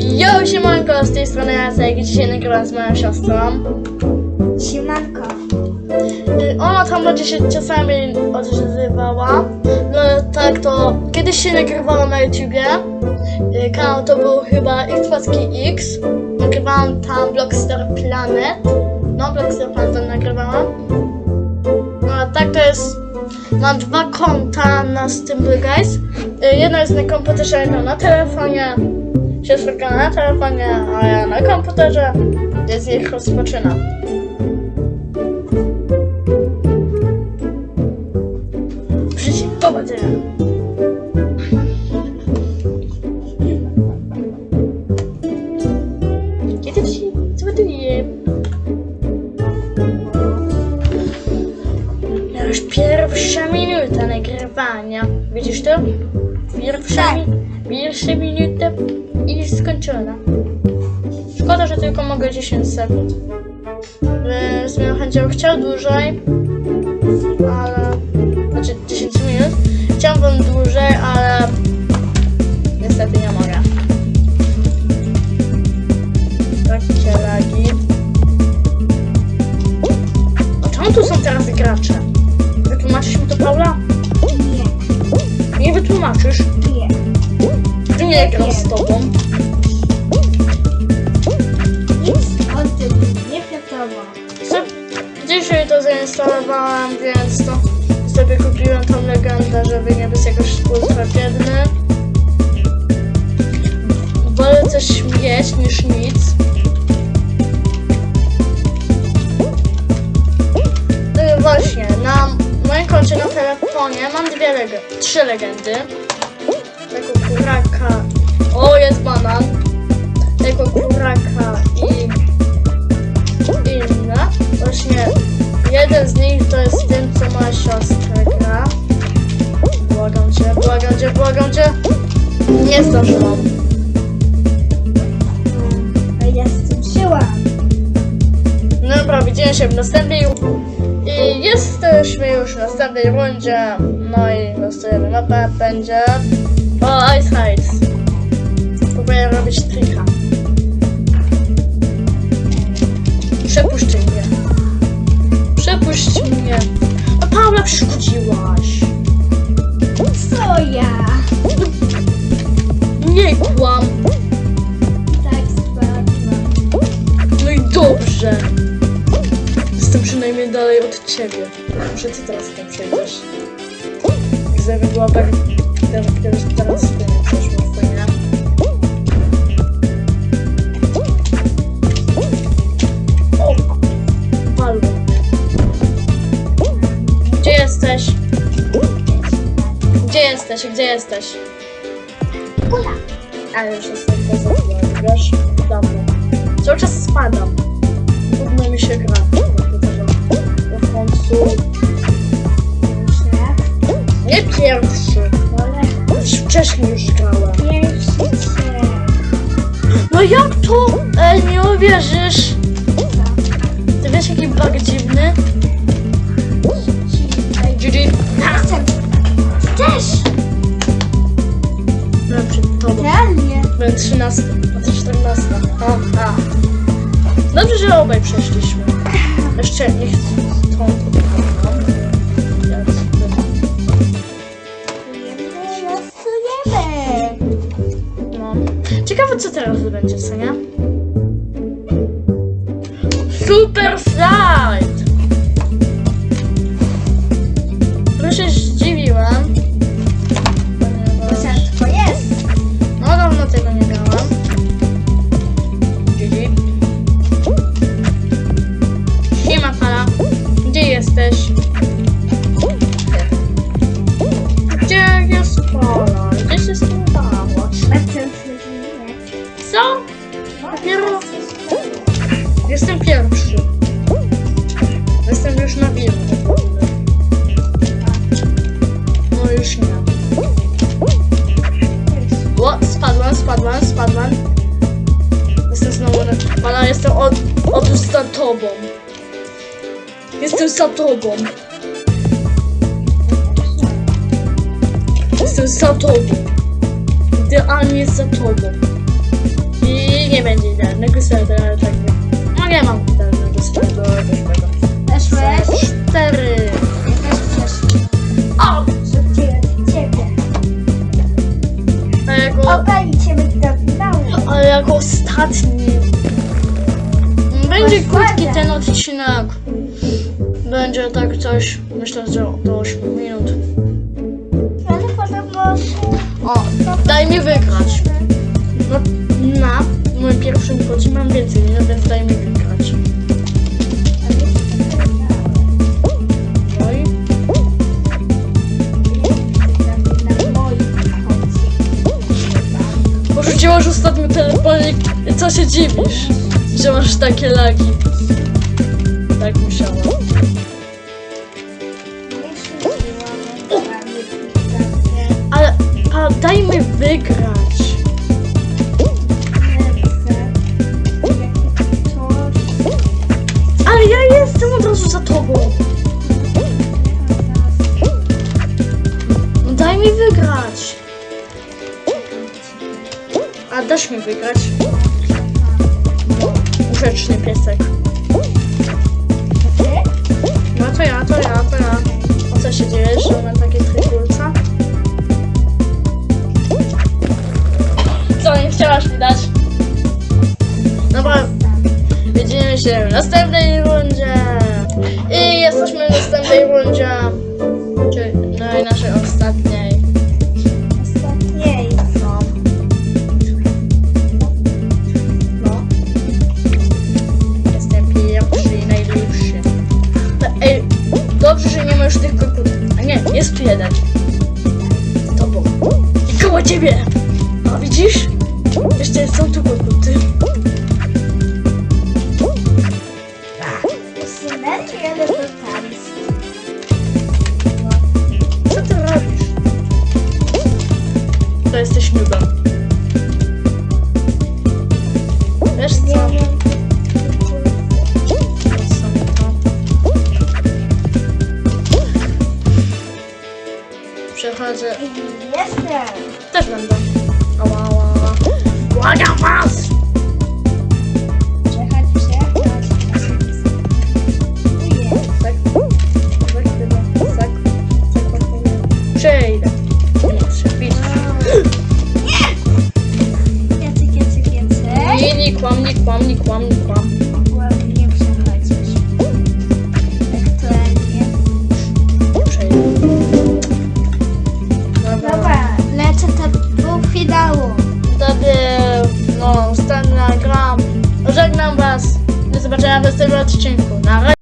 Yo, siemanko, z tej strony Jacek i dzisiaj nagrywam z moją siostrą. Siemanko. Y, Ona tam będzie się czasami odezywała. No tak to kiedyś się nagrywała na YouTubie. Y, Kanał to był chyba Xpaski X. Nagrywałam tam Blockster Planet. No, Blockster Planet nagrywałam. No tak to jest. Mam dwa konta na Stumble Guys. Y, Jedno jest na komputerze, jedno na telefonie. Siostrka na telefonie, a ja na komputerze. Więc niech rozpoczyna. Przyjdź, powodzenia. Kiedy się zładuje? No już pierwsza minuta nagrywania. Widzisz to? Pierwsza, Tak. pierwsza minuta skończona. Szkoda, że tylko mogę 10 sekund. Więc bym chęcią chciał dłużej, ale... Znaczy 10 minut. Chciałbym dłużej, ale Zainstalowałam, więc to sobie kupiłem tą legendę, żeby nie być jakoś współtrafiedny. Wolę coś mieć niż nic. No i właśnie, na moim koncie na telefonie mam dwie legendy, trzy legendy. Tego kuraka. O, jest banan. Tego kuraka i inne. Właśnie jeden z nich to jest tym, co ma siostrę gra. Błagam cię, błagam cię, błagam cię. Nie zdążyłam. A ja zdążyłam. No dobra, widzimy się w następnej... I jesteśmy już w następnej rundzie. No i losujemy mapę. Będzie... O, Ice Heights. Próbuję robić trika. Dobrze. Jestem przynajmniej dalej od ciebie. Może ty teraz tam przejdziesz. Gdyby była tak... Teraz, teraz, teraz ty nie przeszło fajnie. O! Mnie. Gdzie jesteś? Gdzie jesteś? Gdzie jesteś? Kula. Ale już jestem poza wiesz? Dawno. Cały czas spadam. Się gra. W końcu... Nie pierwszy. Już wcześniej już grałem. pierwszy. No jak to? Ej, nie uwierzysz. Obaj przeszliśmy. Jeszcze niech tą Losujemy. No. Ciekawe co teraz będzie, co nie? Super jestem pierwszy. Jestem już na wilku. No już nie. O, spadłem, spadłem, spadłem. Jestem znowu na... Pana, jestem od, od za tobą. Jestem za tobą. Jestem za tobą. Idealnie za tobą. ostatni. Będzie krótki ten odcinek. Będzie tak coś, myślę, że do 8 minut. Ale potem może... O, daj mi wygrać. No, na moim pierwszym kodzie mam więcej więc daj mi wygrać. No i porzuciłaś ostatnio telefonik. Co się dziwisz, że masz takie lagi? Tak musiałam. Ale, a daj mi wygrać. Ale ja jestem od razu za tobą. Daj mi wygrać. A dasz mi wygrać? Grzeczny piesek. No to ja, to ja, to ja. A co się dzieje, że mam takie trykulca? Co, nie chciałaś mi dać? Dobra, widzimy się w następnej rundzie. I jesteśmy w następnej rundzie. Już tych kokutów. A nie, jest tu jeden. Z tobą. I koło ciebie. A widzisz? Jeszcze są tu kokuty. Synergy jadę Przechodzę. Jestem. Też będę. Ała, ała. Błagam was!